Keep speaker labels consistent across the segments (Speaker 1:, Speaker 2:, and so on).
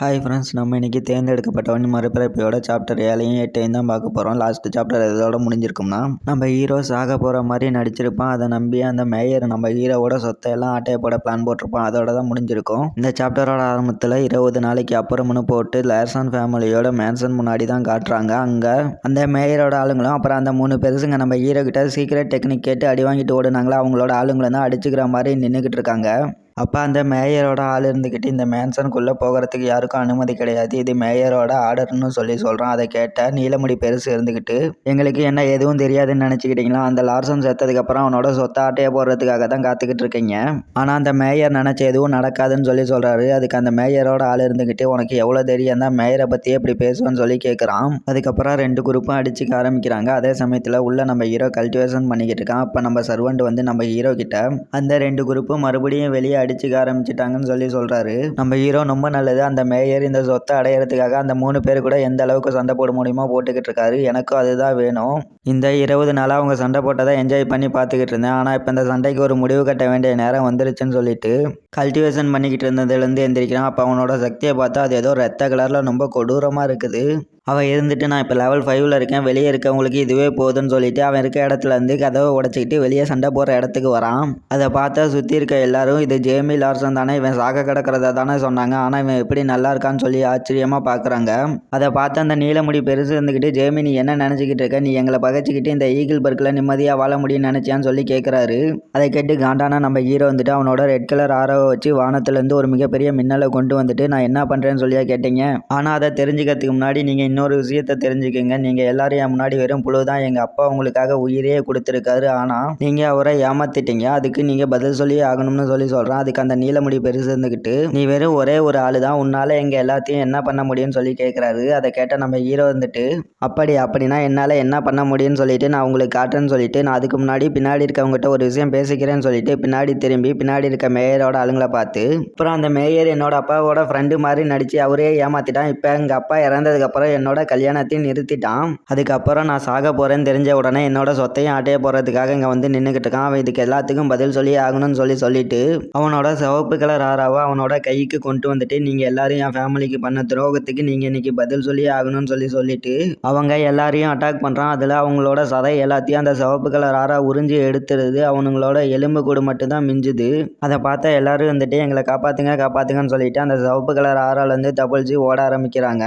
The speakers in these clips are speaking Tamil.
Speaker 1: ஹாய் ஃப்ரெண்ட்ஸ் நம்ம இன்றைக்கி தேர்ந்தெடுக்கப்பட்டவன் மறுபிறப்பையோட சாப்டர் ஏழையும் எட்டையும் தான் பார்க்க போகிறோம் லாஸ்ட் சாப்டர் இதோட முடிஞ்சிருக்கும்னா நம்ம ஹீரோ சாக போகிற மாதிரி நடிச்சிருப்பான். அதை நம்பி அந்த மேயர் நம்ம ஹீரோவோட சொத்தை எல்லாம் ஆட்டையை போட பிளான் போட்டிருப்பான். அதோட தான் முடிஞ்சிருக்கும். இந்த சாப்டரோட ஆரம்பத்தில் இருபது நாளைக்கு அப்புறம்னு போட்டு லேர்சன் ஃபேமிலியோட மேன்சன் முன்னாடி தான் காட்டுறாங்க. அங்கே அந்த மேயரோட ஆளுங்களும் அப்புறம் அந்த மூணு பெருசுங்க நம்ம ஹீரோ கிட்ட சீக்கிரட் டெக்னிக் கேட்டு அடி வாங்கிட்டு ஓடுனாங்களா? அவங்களோட ஆளுங்களை தான் அடிச்சுக்கிற மாதிரி நின்றுக்கிட்டு இருக்காங்க. அப்போ அந்த மேயரோட ஆள் இருந்துக்கிட்டு இந்த மேன்சனுக்குள்ளே போகிறதுக்கு யாருக்கும் அனுமதி கிடையாது. இது மேயரோட ஆர்டர்னு சொல்லி சொல்கிறான் அதை கேட்ட நீலமுடி பெருசு இருந்துக்கிட்டு எங்களுக்கு என்ன எதுவும் தெரியாதுன்னு நினச்சிக்கிட்டீங்களா? அந்த லார்சன் செத்ததுக்கப்புறம் அவனோட சொத்தை ஆட்டையை போடுறதுக்காக தான் காத்துக்கிட்டு இருக்கீங்க. ஆனால் அந்த மேயர் நினச்ச எதுவும் நடக்காதுன்னு சொல்லி சொல்கிறாரு அதுக்கு அந்த மேயரோட ஆள் இருந்துக்கிட்டு உனக்கு எவ்வளோ தெரியும் தான் மேயரை பற்றி எப்படி பேசுவேன்னு சொல்லி கேட்குறான் அதுக்கப்புறம் ரெண்டு குரூப்பும் அடிச்சுக்க ஆரம்பிக்கிறாங்க. அதே சமயத்தில் உள்ள நம்ம ஹீரோ கல்டிவேஷன் பண்ணிக்கிட்டு இருக்கான். அப்போ நம்ம சர்வெண்ட் வந்து நம்ம ஹீரோ கிட்ட அந்த ரெண்டு குரூப்பும் மறுபடியும் வெளியே அடிச்சுக்க ஆரம்பிச்சிட்டாங்கன்னு சொல்லி சொல்கிறாரு நம்ம ஹீரோ ரொம்ப நல்லது. அந்த மேயர் இந்த சொத்தை அடையிறதுக்காக அந்த மூணு பேர் கூட எந்த அளவுக்கு சண்டை போட முடியுமோ போட்டுக்கிட்டு இருக்காரு. எனக்கும் அதுதான் வேணும். இந்த இருபது நாளாக அவங்க சண்டை போட்டதை என்ஜாய் பண்ணி பார்த்துக்கிட்டு இருந்தேன். ஆனால் இப்போ இந்த சண்டைக்கு ஒரு முடிவு கட்ட வேண்டிய நேரம் வந்துருச்சுன்னு சொல்லிட்டு கல்டிவேஷன் பண்ணிக்கிட்டு இருந்ததுலேருந்து எந்திரிக்கிறான். அப்போ அவனோட சக்தியை பார்த்தா அது ஏதோ ரத்த கலரில் ரொம்ப கொடூரமாக இருக்குது. அவன் இருந்துட்டு நான் இப்போ லெவல் ஃபைவ்ல இருக்கேன் வெளியே இருக்கவங்களுக்கு இதுவே போதுன்னு சொல்லிட்டு அவன் இருக்க இடத்துல இருந்து கதவை உடச்சிக்கிட்டு வெளியே சண்டை போகிற இடத்துக்கு வரான். அதை பார்த்தா சுற்றி இருக்க எல்லாரும் இது ஜேமி லார்சன் தானே இவன் சாக கிடக்கிறதா தானே சொன்னாங்க. ஆனால் இவன் எப்படி நல்லா இருக்கான்னு சொல்லி ஆச்சரியமாக பார்க்குறாங்க அதை பார்த்து அந்த நீலமுடி பெருசு இருந்துக்கிட்டு ஜேமி நீ என்ன நினச்சிக்கிட்டு இருக்க? நீ எங்களை பகைச்சிக்கிட்டு இந்த ஈகிள் பர்க்கில் நிம்மதியாக வாழ முடியும்னு நினச்சியான்னு சொல்லி கேட்குறாரு அதை கேட்டு காண்டானா நம்ம ஹீரோ வந்துட்டு அவனோட ரெட் கலர் ஆரோவை வச்சு வானத்துலேருந்து ஒரு மிகப்பெரிய மின்னலை கொண்டு வந்துட்டு நான் என்ன பண்ணுறேன்னு சொல்லியா கேட்டீங்க? ஆனால் அதை தெரிஞ்சுக்கிறதுக்கு முன்னாடி நீங்கள் இன்னொரு விஷயத்த தெரிஞ்சுக்கோங்க. நீங்கள் எல்லாரையும் முன்னாடி வெறும் புழு தான் எங்கள் அப்பா உங்களுக்காக உயிரே கொடுத்துருக்காரு. ஆனால் நீங்கள் அவரை ஏமாத்திட்டீங்க. அதுக்கு நீங்கள் பதில் சொல்லி ஆகணும்னு சொல்லி சொல்கிறேன் அதுக்கு அந்த நீலமுடி பெருசு இருந்துக்கிட்டு நீ வெறும் ஒரே ஒரு ஆள் தான் உன்னால் எங்கள் எல்லாத்தையும் என்ன பண்ண முடியும்னு சொல்லி கேட்குறாரு அதை கேட்ட நம்ம ஹீரோ வந்துட்டு அப்படி அப்படின்னா என்னால் என்ன பண்ண முடியும்னு சொல்லிட்டு நான் உங்களுக்கு காட்டுறேன்னு சொல்லிட்டு நான் அதுக்கு முன்னாடி பின்னாடி இருக்கவங்ககிட்ட ஒரு விஷயம் பேசிக்கிறேன்னு சொல்லிட்டு பின்னாடி திரும்பி பின்னாடி இருக்க மேயரோட ஆளுங்களை பார்த்து அப்புறம் அந்த மேயர் என்னோட அப்பாவோட ஃப்ரெண்டு மாதிரி நடித்து அவரே ஏமாத்திட்டான். இப்போ எங்கள் அப்பா இறந்ததுக்கப்புறம் என்னோட என்னோட கல்யாணத்தையும் நிறுத்திட்டான். அதுக்கப்புறம் நான் சாக போகிறேன்னு தெரிஞ்ச உடனே என்னோட சொத்தையும் ஆட்டைய போகிறதுக்காக இங்கே வந்து நின்றுக்கிட்டு இருக்கான். அவன் இதுக்கு எல்லாத்துக்கும் பதில் சொல்லி ஆகணும்னு சொல்லி சொல்லிட்டு அவனோட சிவப்பு கலர் ஆறாவை அவனோட கைக்கு கொண்டு வந்துட்டு நீங்கள் எல்லாரும் என் ஃபேமிலிக்கு பண்ண துரோகத்துக்கு நீங்கள் இன்னைக்கு பதில் சொல்லி ஆகணும்னு சொல்லி சொல்லிட்டு அவங்க எல்லாரையும் அட்டாக் பண்ணுறான் அதில் அவங்களோட சதை எல்லாத்தையும் அந்த சிவப்பு கலர் ஆறா உறிஞ்சி எடுத்துருது அவனுங்களோட எலும்பு கூடு மட்டும்தான் மிஞ்சுது. அதை பார்த்தா எல்லாரும் வந்துட்டு எங்களை காப்பாற்றுங்க காப்பாற்றுங்கன்னு சொல்லிட்டு அந்த சிவப்பு கலர் ஆறாலேருந்து தப்பிச்சு ஓட ஆரம்பிக்கிறாங்க.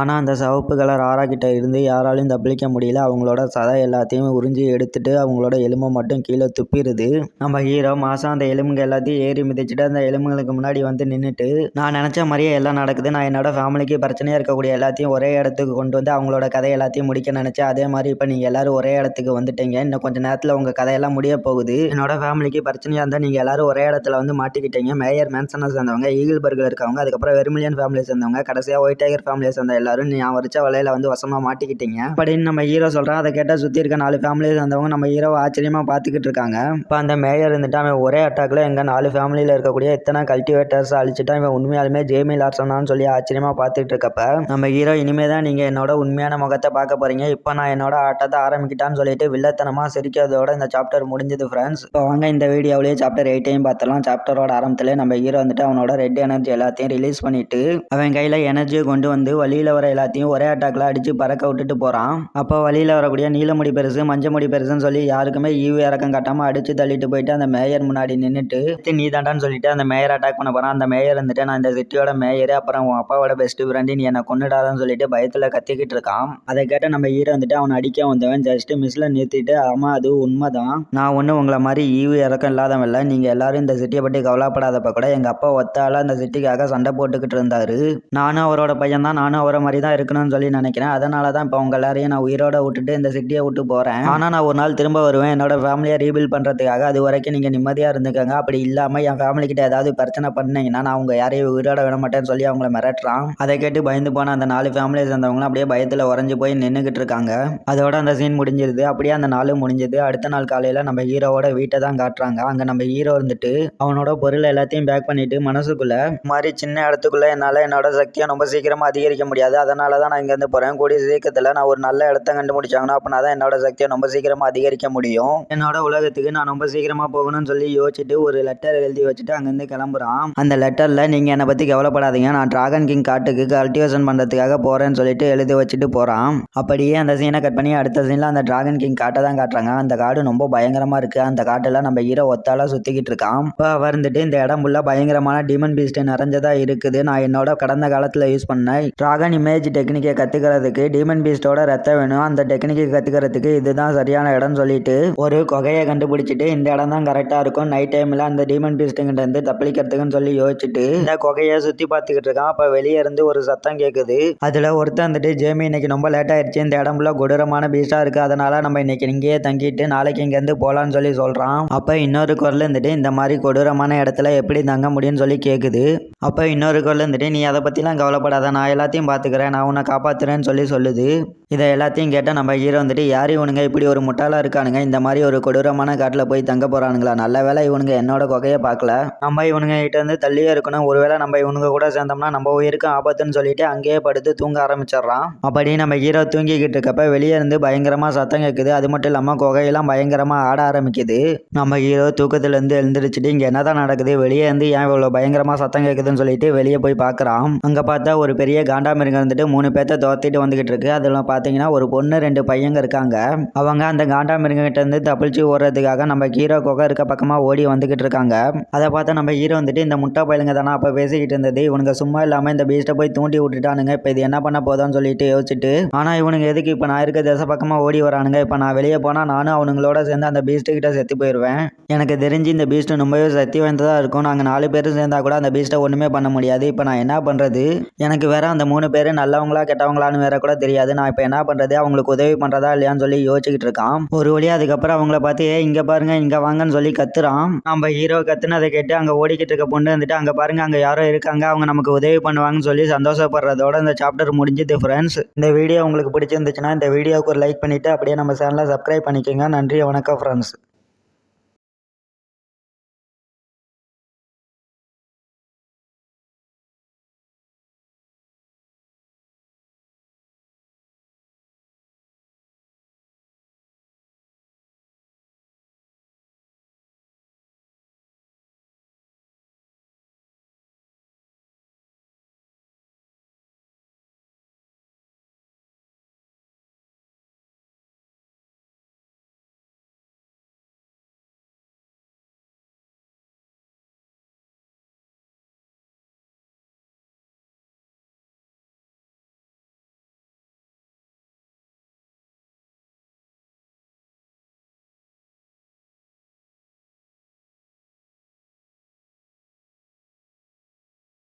Speaker 1: ஆனால் அந்த சிவப்பு கலர் ஆறா இருந்து யாராலையும் தப்பிக்க முடியல. அவங்களோட சதை எல்லாத்தையும் உறிஞ்சி எடுத்துட்டு அவங்களோட எலும்பை மட்டும் கீழே துப்பிடுது. நம்ம ஹீரோ மாதம் அந்த எலும்புங்க எல்லாத்தையும் ஏறி மிதிச்சுட்டு அந்த எலும்புகளுக்கு முன்னாடி வந்து நின்றுட்டு நான் நினச்ச மாதிரியே எல்லாம் நடக்குது. நான் என்னோட ஃபேமிலிக்கு பிரச்சனையாக இருக்கக்கூடிய எல்லாத்தையும் ஒரே இடத்துக்கு கொண்டு வந்து அவங்களோட கதை எல்லாத்தையும் முடிக்க நினச்சேன். அதே மாதிரி இப்போ நீங்கள் எல்லாரும் ஒரே இடத்துக்கு வந்துட்டீங்க. இன்னும் கொஞ்சம் நேரத்தில் உங்கள் கதையெல்லாம் முடிய போகுது. என்னோட ஃபேமிலிக்கு பிரச்சனையாக இருந்தால் நீங்கள் எல்லாரும் ஒரே இடத்துல வந்து மாட்டிக்கிட்டீங்க. மேயர் மேன்சனை சேர்ந்தவங்க ஈகிள் பர்கில் இருக்கவங்க அதுக்கப்புறம் வெர்மிலியன் ஃபேமிலியை சேர்ந்தவங்க கடைசியாக ஒயிட் டைகர் ஃபேமிலியை சேர்ந்த எல்லாரும் நீ பறிச்ச வலையில வந்து வசமாக மாட்டிக்கிட்டீங்க? அப்படின்னு நம்ம ஹீரோ சொல்கிறான் அதை கேட்டால் சுற்றி இருக்க நாலு ஃபேமிலியில் இருந்தவங்க நம்ம ஹீரோவை ஆச்சரியமாக பார்த்துக்கிட்டு இருக்காங்க. இப்போ அந்த மேயர் இருந்துட்டு அவன் ஒரே அட்டாக்ல எங்கள் நாலு ஃபேமிலியில் இருக்கக்கூடிய இத்தனை கல்டிவேட்டர்ஸ் அழிச்சிட்டா இவன் உண்மையாலுமே ஜேமி லார்சனான்னு சொல்லி ஆச்சரியமாக பார்த்துட்டு இருக்கப்ப நம்ம ஹீரோ இனிமே தான் நீங்கள் என்னோட உண்மையான முகத்தை பார்க்க போறீங்க. இப்போ நான் என்னோட ஆட்டத்தை ஆரம்பிக்கிட்டான்னு சொல்லிட்டு வில்லத்தனமாக சிரிக்கிறதோட இந்த சாப்டர் முடிஞ்சது ஃப்ரெண்ட்ஸ் இப்போ வாங்க இந்த வீடியோவிலேயே சாப்டர் எயிட்டையும் பார்த்தலாம் சாப்டரோட ஆரம்பத்தில் நம்ம ஹீரோ வந்துட்டு அவனோட ரெட் எனர்ஜி எல்லாத்தையும் ரிலீஸ் பண்ணிட்டு அவன் கையில் எனர்ஜியை கொண்டு வந்து வழியில் வர எல்லாத்தையும் ஒரே அட்டாக்ல அடிச்சு பறக்க விட்டுட்டு போகிறான் அப்போ வழியில் வரக்கூடிய நீலமுடி பெருசு மஞ்சமுடி பெருசுன்னு சொல்லி யாருக்குமே ஈவு இறக்கம் காட்டாமல் அடிச்சு தள்ளிட்டு போயிட்டு அந்த மேயர் முன்னாடி நின்றுட்டு நீ தாண்டான்னு சொல்லிட்டு அந்த மேயர் அட்டாக் பண்ண போகிறான் அந்த மேயர் வந்துட்டு நான் இந்த சிட்டியோட மேயர் அப்புறம் உன் அப்பாவோட பெஸ்ட் ஃப்ரெண்டு நீ என்னை கொண்டுடாதான்னு சொல்லிட்டு பயத்தில் கத்திக்கிட்டு இருக்கான். அதை கேட்ட நம்ம ஹீரோ வந்துட்டு அவனை அடிக்க வந்தவன் ஜஸ்ட் மிஸ்ல நிறுத்திட்டு ஆமாம் அது உண்மைதான். நான் ஒன்றும் உங்களை மாதிரி ஈவு இறக்கம் இல்லாதவன் இல்லை. நீங்கள் எல்லாரும் இந்த சிட்டியை பற்றி கவலைப்படாதப்ப கூட எங்கள் அப்பா ஒத்தால அந்த சிட்டிக்காக சண்டை போட்டுக்கிட்டு இருந்தாரு. நானும் அவரோட பையன் தான் நானும் அவரை மாதிரி தான் இருக்கணும் இருக்கணும்னு சொல்லி நினைக்கிறேன். அதனால தான் இப்போ உங்கள் எல்லாரையும் நான் உயிரோட விட்டுட்டு இந்த சிட்டியை விட்டு போகிறேன் ஆனால் நான் ஒரு நாள் திரும்ப வருவேன். என்னோட ஃபேமிலியை ரீபில்ட் பண்ணுறதுக்காக அது வரைக்கும் நீங்கள் நிம்மதியாக இருந்துக்கங்க. அப்படி இல்லாமல் என் ஃபேமிலி கிட்ட ஏதாவது பிரச்சனை பண்ணீங்கன்னா நான் அவங்க யாரையும் உயிரோட விட மாட்டேன்னு சொல்லி அவங்கள மிரட்டுறான். அதை கேட்டு பயந்து போன அந்த நாலு ஃபேமிலியை சேர்ந்தவங்களும் அப்படியே பயத்தில் உறைஞ்சு போய் நின்றுக்கிட்டு இருக்காங்க. அதோட அந்த சீன் முடிஞ்சிருது. அப்படியே அந்த நாள் முடிஞ்சது. அடுத்த நாள் காலையில் நம்ம ஹீரோவோட வீட்டை தான் காட்டுறாங்க. அங்கே நம்ம ஹீரோ இருந்துட்டு அவனோட பொருள் எல்லாத்தையும் பேக் பண்ணிட்டு மனசுக்குள்ள மாதிரி சின்ன இடத்துக்குள்ள என்னால் என்னோட சக்தியை ரொம்ப சீக்கிரமாக அதிகரிக்க முடியாது. அதனால தான் நான் இங்கேருந்து போகிறேன் கூடிய சீக்கிரத்தில் நான் ஒரு நல்ல இடத்த கண்டுபிடிச்சாங்கன்னா அப்படின்னா தான் என்னோட சக்தியை ரொம்ப சீக்கிரமாக அதிகரிக்க முடியும். என்னோட உலகத்துக்கு நான் ரொம்ப சீக்கிரமாக போகணும்னு சொல்லி யோசிச்சுட்டு ஒரு லெட்டர் எழுதி வச்சுட்டு அங்கேருந்து கிளம்புறான். அந்த லெட்டரில் நீங்கள் என்னை பற்றி கவலைப்படாதீங்க. நான் டிராகன் கிங் காட்டுக்கு கல்டிவேஷன் பண்ணுறதுக்காக போகிறேன்னு சொல்லிட்டு எழுதி வச்சுட்டு போகிறான் அப்படியே அந்த சீனை கட் பண்ணி அடுத்த சீனில் அந்த டிராகன் கிங் காட்டை தான் காட்டுறாங்க. அந்த காடு ரொம்ப பயங்கரமாக இருக்குது அந்த காட்டில் நம்ம ஹீரோ ஒத்தால சுற்றிக்கிட்டு இருக்கான். இப்போ வந்துட்டு இந்த இடம் ஃபுல்லாக பயங்கரமான டிமன் பீஸ்ட் நிறைஞ்சதாக இருக்குது. நான் என்னோட கடந்த காலத்தில் யூஸ் பண்ண டிராகன் இமேஜ் டெக்னிக் டெக்னிக்கை கற்றுக்கிறதுக்கு டீமன் பீஸ்டோட ரத்தம் வேணும். அந்த டெக்னிக்கை கற்றுக்கிறதுக்கு இதுதான் சரியான இடம்னு சொல்லிட்டு ஒரு குகையை கண்டுபிடிச்சிட்டு இந்த இடம் தான் கரெக்டாக இருக்கும். நைட் டைமில் அந்த டீமன் பீஸ்ட்டுங்கிட்ட இருந்து தப்பிக்கிறதுக்குன்னு சொல்லி யோசிச்சுட்டு இந்த குகையை சுற்றி பார்த்துக்கிட்டு இருக்கான். அப்போ வெளியே இருந்து ஒரு சத்தம் கேட்குது அதில் ஒருத்தர் வந்துட்டு ஜேமி இன்னைக்கு ரொம்ப லேட் ஆயிடுச்சு. இந்த இடம் ஃபுல்லாக கொடூரமான பீஸ்டாக இருக்குது அதனால நம்ம இன்னைக்கு இங்கேயே தங்கிட்டு நாளைக்கு இங்கேருந்து போகலான்னு சொல்லி சொல்கிறான் அப்போ இன்னொரு குரல் இருந்துட்டு இந்த மாதிரி கொடூரமான இடத்துல எப்படி தங்க முடியும்னு சொல்லி கேட்குது அப்போ இன்னொரு குரல் இருந்துட்டு நீ அதை பற்றிலாம் கவலைப்படாத. நான் எல்லாத்தையும் பார்த்துக்கிறேன். நான் உன்னை காப்பாற்றுறேன்னு சொல்லி சொல்லுது. இதை எல்லாத்தையும் கேட்டால் நம்ம ஹீரோ வந்துட்டு யார் இவனுங்க? இப்படி ஒரு முட்டாளாக இருக்கானுங்க. இந்த மாதிரி ஒரு கொடூரமான காட்டில் போய் தங்க போகிறானுங்களா நல்ல வேலை இவனுங்க என்னோட குகையை பார்க்கல. நம்ம இவனுங்க கிட்ட இருந்து தள்ளியே இருக்கணும். ஒருவேளை நம்ம இவனுங்க கூட சேர்ந்தோம்னா நம்ம உயிருக்கும் ஆபத்துன்னு சொல்லிட்டு அங்கேயே படுத்து தூங்க ஆரம்பிச்சிடுறான். அப்படி நம்ம ஹீரோ தூங்கிக்கிட்டு இருக்கப்ப வெளியே இருந்து பயங்கரமாக சத்தம் கேட்குது அது மட்டும் இல்லாமல் குகையெல்லாம் பயங்கரமாக ஆட ஆரம்பிக்குது. நம்ம ஹீரோ தூக்கத்துலேருந்து எழுந்திரிச்சிட்டு இங்கே என்னதான் நடக்குது? வெளியே இருந்து ஏன் இவ்வளோ பயங்கரமாக சத்தம் கேட்குதுன்னு சொல்லிட்டு வெளியே போய் பார்க்குறான். அங்கே பார்த்தா ஒரு பெரிய காண்டாமிருகம் இருந்துட்டு மூணு பேர் பேர்த்த துரத்திட்டு வந்துகிட்டு இருக்கு அதில் பார்த்தீங்கன்னா ஒரு பொண்ணு ரெண்டு பையங்க இருக்காங்க. அவங்க அந்த காண்டா மிருகங்கிட்ட இருந்து தப்பிச்சு ஓடுறதுக்காக நம்ம ஹீரோ குகை இருக்க பக்கமாக ஓடி வந்துகிட்டு இருக்காங்க அதை பார்த்து நம்ம ஹீரோ வந்துட்டு இந்த முட்டை பயிலுங்க தானே? அப்போ பேசிக்கிட்டு இருந்தது. இவனுங்க சும்மா இல்லாமல் இந்த பீஸ்ட்டை போய் தூண்டி விட்டுட்டானுங்க. இப்போ இது என்ன பண்ண போதான்னு சொல்லிட்டு யோசிச்சுட்டு ஆனால் இவனுங்க எதுக்கு? இப்போ நான் இருக்க திசை பக்கமாக ஓடி வரானுங்க. இப்போ நான் வெளியே போனால் நானும் அவனுங்களோட சேர்ந்து அந்த பீஸ்ட்டுக்கிட்ட செத்து போயிடுவேன் எனக்கு தெரிஞ்சு இந்த பீஸ்ட்டு ரொம்பவே சக்தி வாய்ந்ததாக இருக்கும். நாங்கள் நாலு பேரும் சேர்ந்தா கூட அந்த பீஸ்ட்டை ஒன்றுமே பண்ண முடியாது. இப்போ நான் என்ன பண்ணுறது எனக்கு வேற அந்த மூணு பேர் நல்லவங்களா கெட்டவங்களான்னு வேற கூட தெரியாது. நான் இப்போ என்ன பண்ணுறது அவங்களுக்கு உதவி பண்ணுறதா இல்லையான்னு சொல்லி யோசிச்சுக்கிட்டு இருக்கான். ஒரு வழியாக அதுக்கப்புறம் அவங்கள பார்த்து இங்கே பாருங்க இங்கே வாங்கன்னு சொல்லி கத்துறான். நம்ம ஹீரோ கத்துனதை கேட்டு அங்கே ஓடிக்கிட்டு இருக்க பொண்ணு வந்துட்டு அங்கே பாருங்க அங்கே யாரோ இருக்காங்க. அவங்க நமக்கு உதவி பண்ணுவாங்கன்னு சொல்லி சந்தோஷப்படுறதோட இந்த சாப்டர் முடிஞ்சுது ஃப்ரெண்ட்ஸ் இந்த வீடியோ உங்களுக்கு பிடிச்சிருந்துச்சுன்னா இந்த வீடியோவுக்கு ஒரு லைக் பண்ணிட்டு அப்படியே நம்ம சேனலை சப்ஸ்கிரைப் பண்ணிக்கோங்க. நன்றி வணக்கம் ஃப்ரெண்ட்ஸ்